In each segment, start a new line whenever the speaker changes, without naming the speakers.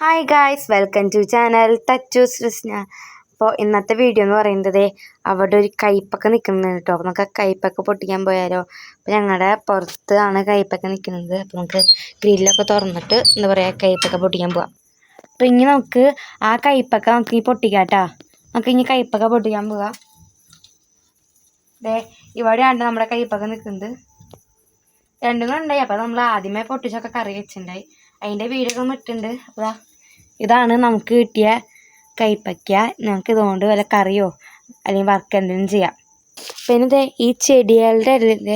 Hi guys welcome to channel touch സൃഷ്ണ അപ്പോൾ ഇന്നത്തെ വീഡിയോ എന്ന് പറയുന്നത് അവിടെ ഒരു കയ്പൊക്കെ നിൽക്കുന്നുണ്ട് കേട്ടോ. അപ്പോൾ നമുക്ക് ആ കയ്പ്പൊക്കെ പൊട്ടിക്കാൻ പോയാലോ. അപ്പോൾ ഞങ്ങളുടെ പുറത്ത് ആണ് കയ്പൊക്കെ നിൽക്കുന്നത് അപ്പോൾ നമുക്ക് ഗ്രില്ലൊക്കെ തുറന്നിട്ട് എന്താ പറയുക കയ്പൊക്കെ പൊട്ടിക്കാൻ പോവാം. അപ്പോൾ ഇനി നമുക്ക് ആ കയ്പൊക്കെ നമുക്ക് ഈ പൊട്ടിക്കാം കേട്ടോ. നമുക്ക് ഇനി കയ്പൊക്കെ പൊട്ടിക്കാൻ പോവാം. അതെ ഇവിടെയാണ് നമ്മുടെ കയ്പൊക്കെ നിൽക്കുന്നത് രണ്ടും ഉണ്ടായി. അപ്പോൾ നമ്മൾ ആദ്യമേ പൊട്ടിച്ചൊക്കെ കറി വെച്ചിട്ടുണ്ടായി. അതിന്റെ വീഡിയോ ഇട്ടുണ്ട് അപ്പോൾ ഇതാണ് നമുക്ക് കിട്ടിയ കൈപ്പയ്ക്ക. നമുക്ക് ഇതുകൊണ്ട് വല്ല കറിയോ അല്ലെങ്കിൽ വർക്ക് എന്തെങ്കിലും ചെയ്യാം. പിന്നെ ദേ ഈ ചെടികളുടെ ഇടയിൽ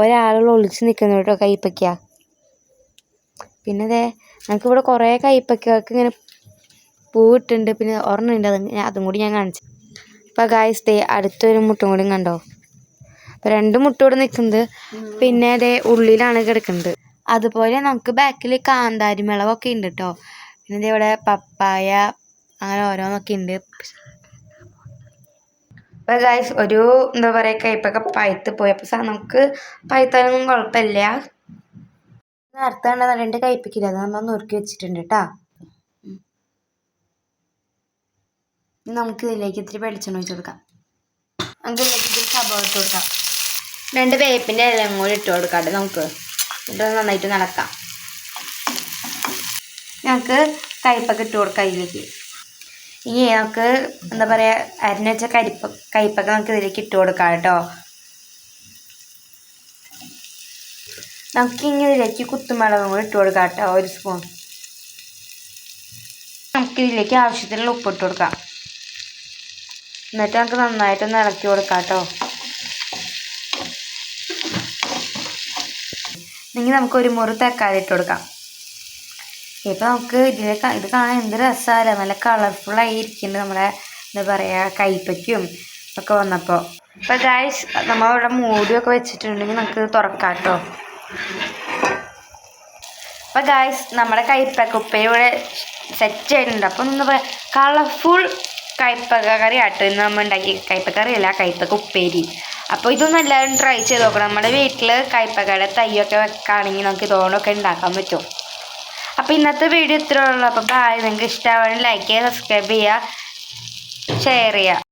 ഒരാൾ ഒളിച്ച് നിൽക്കുന്നു കേട്ടോ കൈപ്പയ്ക്ക. പിന്നെ ദേ നമുക്കിവിടെ കുറേ കൈപ്പയ്ക്കകൾക്ക് ഇങ്ങനെ പൂവിട്ടുണ്ട് പിന്നെ ഒരെണ്ണം അത് അതും കൂടി ഞാൻ കാണിച്ചു. അപ്പോൾ ഗായ്സ് ദേ അടുത്തൊരു മുട്ടും കൂടി കണ്ടോ? അപ്പോൾ രണ്ട് മുട്ട ഇവിടെ നിൽക്കുന്നത് പിന്നെ ദേ ഉള്ളിലാണ് കിടക്കുന്നത്. അതുപോലെ നമുക്ക് ബാക്കിൽ കാന്താരി മിളകൊക്കെ ഉണ്ട് കേട്ടോ പിന്നെ ഇവിടെ പപ്പായ അങ്ങനെ ഓരോന്നൊക്കെ ഉണ്ട് അപ്പോൾ ഗായ്സ് ഒരു എന്താ പറയുക കയ്പ്പൊക്കെ പഴുത്ത് പോയി. അപ്പോൾ സാ നമുക്ക് പഴുത്താലൊന്നും കുഴപ്പമില്ല നേരത്തെ കണ്ട രണ്ട് കയ്പ്പിക്കില്ല? അത് നമ്മൾ നുറുക്കി വെച്ചിട്ടുണ്ട് കേട്ടോ നമുക്ക് ഇതിലേക്ക് ഇത്തിരി വെളിച്ചെണ്ണ ഒഴിച്ച് കൊടുക്കാം. നമുക്ക് ഇതിലേക്ക് ഇത്തിരി സബോള ഇട്ട് കൊടുക്കാം. രണ്ട് വേപ്പിന്റെ ഇലയും കൂടി ഇട്ട് കൊടുക്കാം നമുക്ക്. എന്നിട്ട് നന്നായിട്ട് നടക്കാം ഞങ്ങൾക്ക് കയ്പ്പൊക്കെ ഇട്ട് കൊടുക്കാം ഇതിലേക്ക് ഇനി നമുക്ക് എന്താ പറയുക അരിഞ്ഞ വെച്ച കരിപ്പ കയ്പ്പൊക്കെ നമുക്ക് ഇതിലേക്ക് ഇട്ട് കൊടുക്കാം കേട്ടോ. നമുക്ക് ഇതിലേക്ക് കുത്തുമുളകും കൂടി ഇട്ട് കൊടുക്കാം കേട്ടോ ഒരു സ്പൂൺ നമുക്ക് ഇതിലേക്ക് ആവശ്യത്തിനുള്ള ഉപ്പ് ഇട്ട് കൊടുക്കാം. എന്നിട്ട് നമുക്ക് നന്നായിട്ടൊന്ന് ഇളക്കി കൊടുക്കാം കേട്ടോ. ഇനി നമുക്കൊരു മുറി തക്കാളി ഇട്ട് കൊടുക്കാം. ഇപ്പം നമുക്ക് ഇതിൽ ഇത് കാണാൻ എന്ത് രസമല്ല നല്ല കളർഫുള്ളായി ഇരിക്കുന്നുണ്ട് നമ്മുടെ എന്താ പറയുക കൈപ്പയ്ക്കും ഒക്കെ വന്നപ്പോൾ ഇപ്പം ഗായ്സ് നമ്മളിവിടെ മൂടിയൊക്കെ വെച്ചിട്ടുണ്ടെങ്കിൽ നമുക്ക് തുറക്കാം കേട്ടോ. അപ്പം ഗായ്സ് നമ്മുടെ കൈപ്പക്ക ഉപ്പ ഇവിടെ സെറ്റ് ആയിട്ടുണ്ട് അപ്പം എന്താ പറയുക കളർഫുൾ കൈപ്പക്ക കറി ആട്ടോ ഇന്ന് നമ്മൾ ഉണ്ടാക്കി കൈപ്പക്ക അല്ല കൈപ്പക്ക ഉപ്പേരി. അപ്പോൾ ഇതൊന്നും എല്ലാവരും ട്രൈ ചെയ്ത് നോക്കണം. നമ്മുടെ വീട്ടിൽ കൈപ്പകട തൈയൊക്കെ വെക്കുകയാണെങ്കിൽ നമുക്ക് ഇതുകൊണ്ടൊക്കെ ഉണ്ടാക്കാൻ പറ്റും. അപ്പോൾ ഇന്നത്തെ വീഡിയോ ഇത്രയേ ഉള്ളൂ. അപ്പോൾ ബായ് നിങ്ങൾക്ക് ഇഷ്ടമാണെങ്കിൽ ലൈക്ക് ചെയ്യുക സബ്സ്ക്രൈബ് ചെയ്യുക ഷെയർ ചെയ്യുക.